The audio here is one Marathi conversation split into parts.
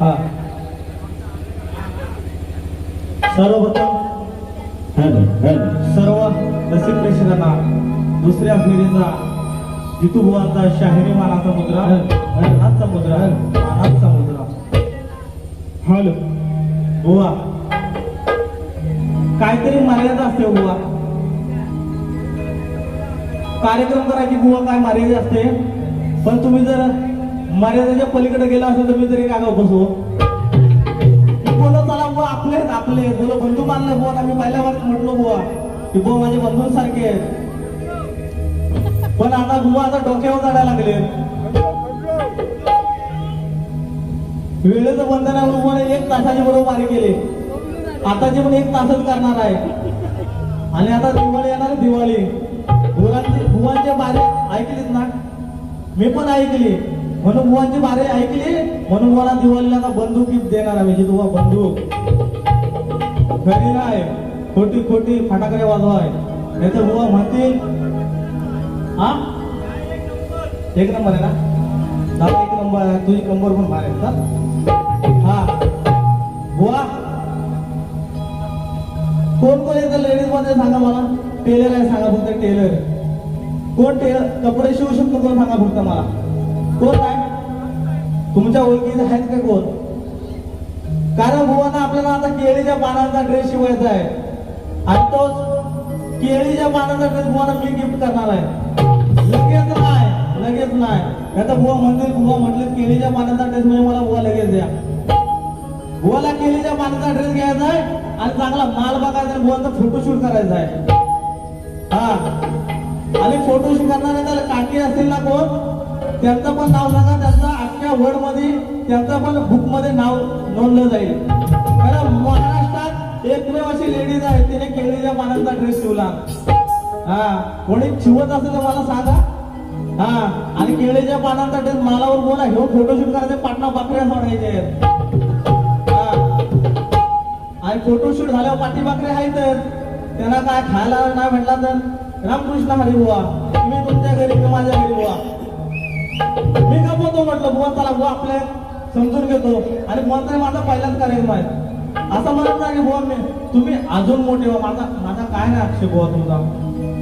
हा. सर्वप्रथम सर्व रसिक प्रेक्षकांना दुसऱ्या फेरीचा जितूभुवाचा शाहिरी मानाचा मुद्रा हातचा मुद्रा हातचा मुद्रा. हॅलो. बुवा. काहीतरी मर्यादा असते हो बुवा. कार्यक्रम करायची बुवा काय मर्यादा असते? पण तुम्ही जर मर्यादेच्या पलीकडे गेला असेल तर मी तरी का बसू. बोलत आला बुवा आपले आहेत, आपले आहेत. बंधू मानलं बुवा आम्ही पहिल्या वर्ष म्हटलो बुवा की बुवा माझे बंधूंसारखे आहेत. पण आता बुवा आता डोक्यावर चढायला लागले. वेळेचं बंधन आहे एक तासाची बरोबर मारी केली. आताची पण एक तासच करणार आहे. आणि आता दिवाळी येणार दिवाळी. बुवांची बुवांचे बारे ऐकलीत ना? मी पण ऐकली. म्हणून बुवांची बारे ऐकली? म्हणून मला दिवाळीला आता बंदूक देणार आहे. म्हणजे तुझा बंदूक. घरी नाही खोटी खोटी फटाकडे वाजवाय. नाही तर बुवा म्हणतील हा? एक नंबर आहे ना? दादा एक नंबर आहे. तुझी कंबर पण भारी का हा. बुवा. कोण कोण येतं लेडीजमध्ये सांगा मला. टेलर आहे सांगा फक्त टेलर कोण टेलर कपडे शिवू शकतो कोण सांगा फक्त मला? कोण आहे? तुमच्या ओळखीचे आहेत का कोण? कारण बुवाना आपल्याला आता केळीच्या पानांचा ड्रेस शिवायचा आहे. आणि तो केळीच्या पानांचा ड्रेस बुवाना मी गिफ्ट करणार आहे. लगेच नाही लगेच नाही. आता बुवा म्हणतील बुवा म्हटले केळीच्या पानांचा ड्रेस म्हणजे मला बुवा लगेच द्या. बुवाला केळीच्या पानांचा ड्रेस घ्यायचा आहे आणि चांगला माल बघायचा आहे बुवांचा फोटोशूट करायचा आहे. हा. आणि फोटोशूट करणार त्याला काकी असतील ना कोण? त्यांचं पण नाव सांगा त्यांचं अख्ख्या वर्ल्डमध्ये त्यांचं पण बुकमध्ये नाव नोंदलं जाईल. कारण महाराष्ट्रात एकमेव अशी लेडीज आहे तिने केळीच्या पानांचा ड्रेस शिवला. हा कोणी शिवत असेल तर मला सांगा. हा आणि केळीच्या पानांचा ड्रेस मालावर बोला हे फोटोशूट करायचे पाटणा बाकऱ्या सोडायचे. हा. आणि फोटोशूट झाल्यावर पाठी बाकरे आहेतच त्यांना काय खायला नाही म्हटला तर रामकृष्ण हरी बुवा तुमच्या घरी मी माझ्या घरी बुवा. मी गमवतो म्हटलं बुवा चला बुवा आपले समजून घेतो. आणि बुवा माझा पहिलाच कार्यक्रम आहे. असं म्हणत नाही की बुवा मी तुम्ही अजून मोठे व्हा. माझा माझा काय नाही अक्षय बुवा तुमचा.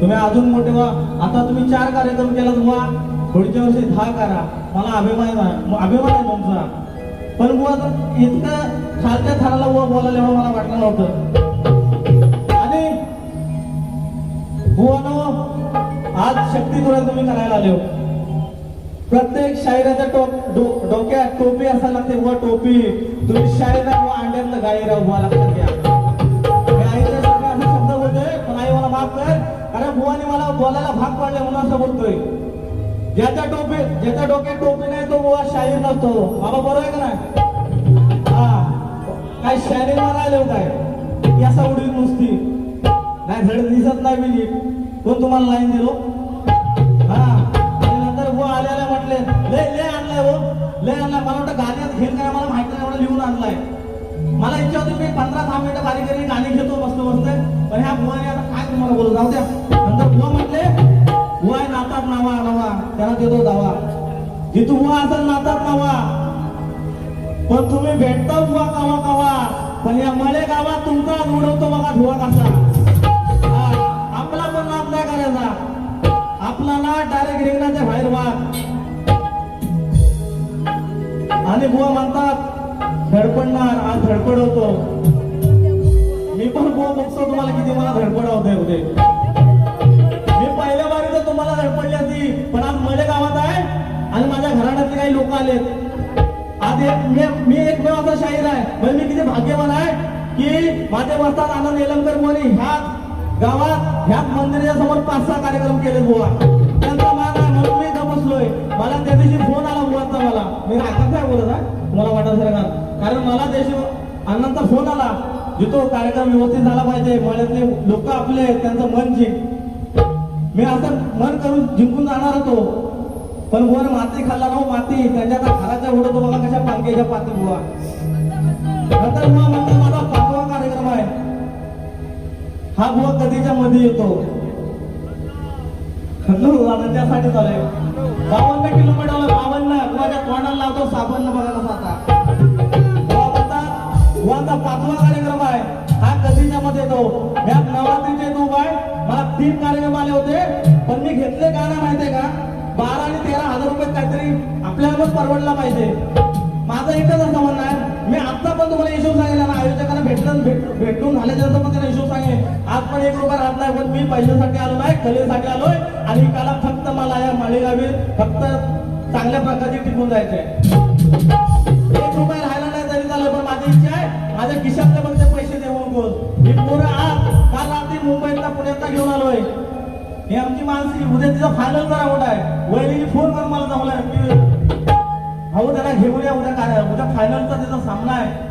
तुम्ही अजून मोठे व्हा. आता तुम्ही चार कार्यक्रम केला बुवा. पुढच्या वर्षी दहा करा. मला अभिमान आहे. अभिमान आहे तुमचा. पण बुवा इतकं खालच्या थराला बुवा बोलायला एवढं मला वाटलं नव्हतं. आणि बुवानो आज शक्ती तुला तुम्ही करायला आले हो. प्रत्येक शायराच्या टोप डोक्यात टोपी असायला लागते व टोपी. तुम्ही शायरा व अंड्यातलं गाई उभा लागतात घ्या. आईच्या शब्द बोलतोय पण आई मला माफ कर कारण बुवाने मला बोलायला भाग पाडले म्हणून असं बोलतोय. ज्याच्या टोपी ज्याच्या डोक्यात टोपी नाही तो बुवा शाहीर नसतो. बाबा बरोबर आहे का नाही? हा. काय शायरी मारायला हो काय? की असा नुसती. नाही धड दिसत नाही मी पण तुम्हाला लाईन दिलो? लय लय आणलाय हो. लय आणलाय. मला वाटतं गाण्यात घेईल काय मला माहिती नाही एवढं लिहून आणलाय. मला इच्छा होती मी पंधरा दहा मिनिटं बारीक गाणी घेतो मस्त मस्त पण ह्या बुवाने आता काय तुम्हाला बोलू? जाऊ द्या. नंतर बुवा म्हटले बुवा आहे नातात नावा नावा. त्याला देतो दावा. जिथू बुवा असेल नातात नावा. पण तुम्ही भेटता बुवा कावा कावा. पण या मले गावात तुमचा उडवतो बघा धुवा कसा. आपला पण नाद नाही करायचा. आपला ना डायरेक्ट रिंगणाच्या बाहेर वाघ. आणि बुवा म्हणतात धडपडणार आज धडपडवतो मी पण बुवा बघतो तुम्हाला किती मला धडपडवतोय उदय मी पहिल्या बारी तर तुम्हाला धडपडली असती पण आज मले गावात आहे आणि माझ्या घराण्यातले काही लोक आलेत. आज एक मी एक असा शाहीर आहे म्हणजे मी किती भाग्यवान आहे की माझे वस्ताद आनंद येलमकर मोरे ह्याच गावात ह्याच मंदिराच्या समोर पाच सहा कार्यक्रम केले बुवा. त्यांचा मान आहे म्हणून मी इथं मला त्या दिवशी फोन आला बुवाचा मला. मी मला वाटत कारण मला देश अण्णांचा फोन आला. जिथं कार्यक्रम व्यवस्थित झाला पाहिजे. मळ्यातले लोक आपले त्यांचं मन जिंक मी असं मन करून जिंकून जाणार होतो. पण वर माती खाल्ला ना हो, माती. त्यांच्या आता घराच्या उडतो बघा कशा पानकेच्या पाती बुवा नंतर बुवा म्हणजे माझा पाचवा कार्यक्रम आहे. हा बुवा कधीच्या मध्ये येतो? खल्लू त्यासाठी चालू आहे. बावन्न किलोमीटर बावन्न माझ्या तोंडाला लावतो साबण बघा आता पाचवा कार्यक्रम आहे. हा कधीच्या मध्ये येतो? ह्या नवरात्रीचे येतो बाय मला तीन कार्यक्रम आले होते. पण मी घेतले का ना माहितीये का? बारा आणि तेरा हजार रुपये काहीतरी आपल्याला परवडला पाहिजे. माझं एकच असं म्हणणं आहे. मी आता पण तुम्हाला हिशोब सांगितला ना आयोजकांना भेटलं भेट भेटून झाल्याच्यानंतर पण त्याला हिशोब पण एक रुपया राहत नाही पण मी पैशासाठी आलो नाही कलेसाठी आलोय आणि काला फक्त मला या माळेगावी फक्त चांगल्या प्रकारचे टिकून जायचे एक रुपया राहायला नाही तरी झालं पण माझी इच्छा आहे माझ्या खिशातले पण ते पैसे देऊन बोल. मी पोरं आज काल रात्री मुंबईतला पुण्यातला घेऊन आलोय. हे आमची माणसी उद्या तिचा फायनल राऊंड आहे. वहिनी फोन करून मला जमलाय की अहो त्याला घेऊन या उद्या काय उद्या फायनलचा त्याचा सामना आहे.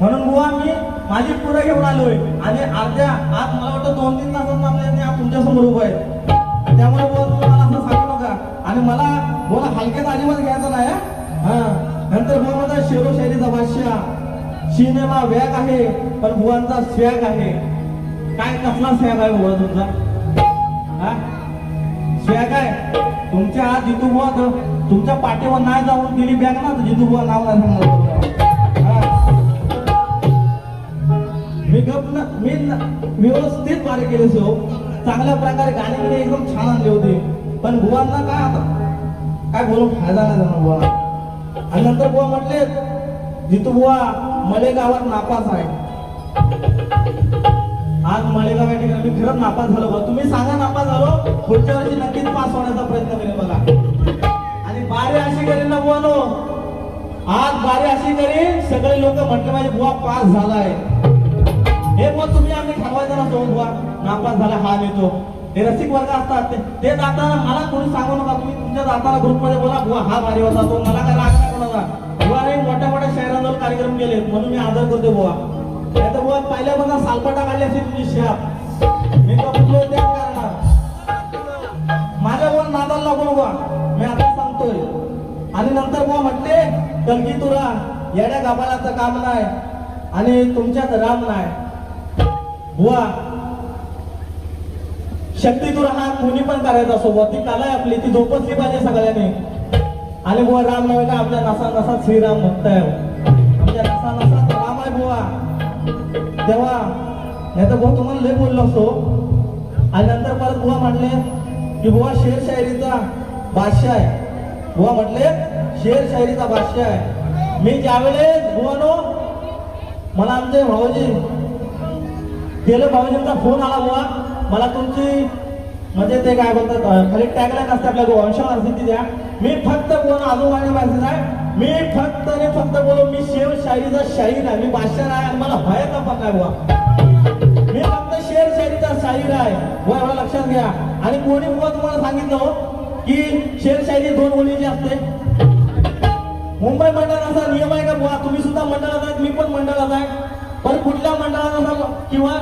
म्हणून बुवा मी माझी पुढे घेऊन आलोय. आणि अर्ध्या आज मला वाटतं दोन तीन तासात आपल्या आज तुमच्यासमोर उभं आहे. त्यामुळे बुवा तुम्ही मला असं सांगू नका. आणि मला बोला हलक्यात अजिबात घ्यायचं नाही हा? हा. नंतर बुवा माझा शेरो शैलीचा बादशाह. सिनेमा व्याग आहे पण बुवांचा स्वॅग आहे. काय कसला स्वॅग आहे बुवा तुमचा? हा? स्वॅग आहे. तुमच्या आज जितू बुवा तुमच्या पाठीवर नाही जाऊन दिली बॅग ना जितू बुवा नाव नाही सांगणार व्यवस्थित सो चांगल्या प्रकारे गाणे एकदम छान आणले होते. पण बुवांना काय आता? काय बोलून फायदा नाही झाला बुवा आणि नंतर बुवा म्हटले जितू बुवा मलेगावात नापास आहे. आज मळेगाव या ठिकाणी मी खरंच नापास झालो बघा तुम्ही सांगा नापास झालो. पुढच्या वर्षी नक्कीच पास होण्याचा प्रयत्न करेल बघा. आणि बारी अशी करेल ना बुवा नो आज बारी अशी करेल सगळे लोक म्हटले माझे बुवा पास झालाय. हे बुवा तुम्ही आम्ही ठरवायचं ना सोबत बुवा. नापास झाला हा नेतो. हे रसिक वर्ग असतात ते- ते जाताना मला कोणी सांगू नका तुम्ही. तुमच्या जाताना ग्रुपमध्ये बोला बुवा हा भारी होता तो. मला काय राग नाही कोणाचा बुवा रे मोठ्या मोठ्या शहरांवर कार्यक्रम केले. म्हणून मी आदर करतो बुवा. नाही तर बुवा बघा सालपाटा काढली असते तुझी शाप. मी कपलो त्या करणार माझ्या बुवा नादाला लागू बुवा. मी आता सांगतोय. आणि नंतर बुवा म्हटले कलकी तुरा येड्या गाबालाचं काम नाही. आणि तुमच्यात राम नाही. बुवा शक्ती हा कोणी पण करायचा सोबत ती कला आहे आपली ती झोपसली पाहिजे सगळ्यांनी. आणि बुवा राम नव्हे का? आपल्या नसा नसात श्रीराम भक्त आहे हो. आमच्या नसा नसात राम आहे बुवा. तेव्हा नाही तर बुवा तुम्हाला लय बोललो असतो. आणि नंतर परत बुवा म्हटले की बुवा शेर शायरीचा बादशाह आहे. बुवा म्हटले शेर शायरीचा बादशाह आहे. मी ज्यावेळेस बुवानो मला आमचे भाऊजी गेले भाऊजींचा फोन आला बुवा. मला तुमची म्हणजे ते काय बोलतात खाली टॅगलाईन असते आपल्या वंशावर असते द्या. मी फक्त बोल आजोबाने माहिती आहे. मी फक्त आणि फक्त बोलो मी शेर शायरीचा शाहीर आहे मी बादशाह आहे आणि मला भयाचा पण नाही बुवा मी फक्त शेर शायरीचा शाहीर आहे व एवढा लक्षात घ्या. आणि कोणी बुवा तुम्हाला सांगितलं हो, की शेर शायरी दोन ओळीची असते? मुंबई मंडळाचा नियम आहे का बुवा तुम्ही सुद्धा मंडळात आहेत मी पण मंडळात आहे. पण कुठल्या मंडळाचा किंवा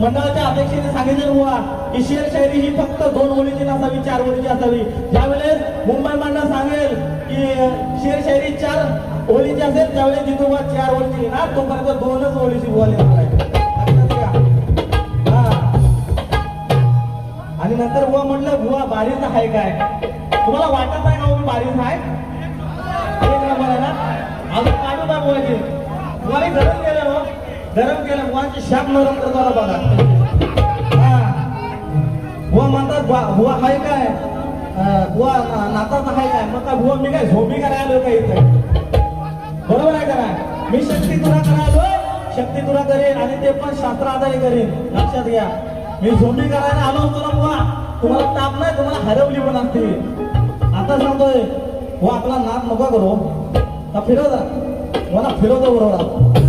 मंडळाच्या अध्यक्षाने सांगितले बुवा की शेर शायरी ही फक्त दोन ओळीची नसावी चार ओळीची असावी. ज्यावेळेस मुंबई मंडळ सांगेल की शेर शायरी चार ओळीची असेल त्यावेळेस जिथं चार ओळीची येणार तोपर्यंत दोनच ओळीची बुवा लिहिणार हा. आणि नंतर बुवा म्हटलं बुवा बारीच आहे काय? तुम्हाला वाटत आहे का हो बारीच आहे? एक नंबर आहे ना? अजून काढू का बुवाची तुम्हाला गरज गरम केलं बुवाची शाप नरम करतो आला बघा. हा. बुवा म्हणतात बुवा हाय काय? बुवा नाताचा हाय काय? म्हणता बुवा मी काय झोपी करायला आलो का इथे? बरोबर आहे करा मी शक्ती तुला करायलो शक्ती तुला करेन आणि ते पण शास्त्र आधारे करेन. लक्षात घ्या. मी झोपी करायला आलो होतो ना बुवा तुम्हाला ताप नाही तुम्हाला हरवली पण असते. आता सांगतोय हो आपला नाद नको करू हो. का फिरव जा मला फिरवतो बरोबर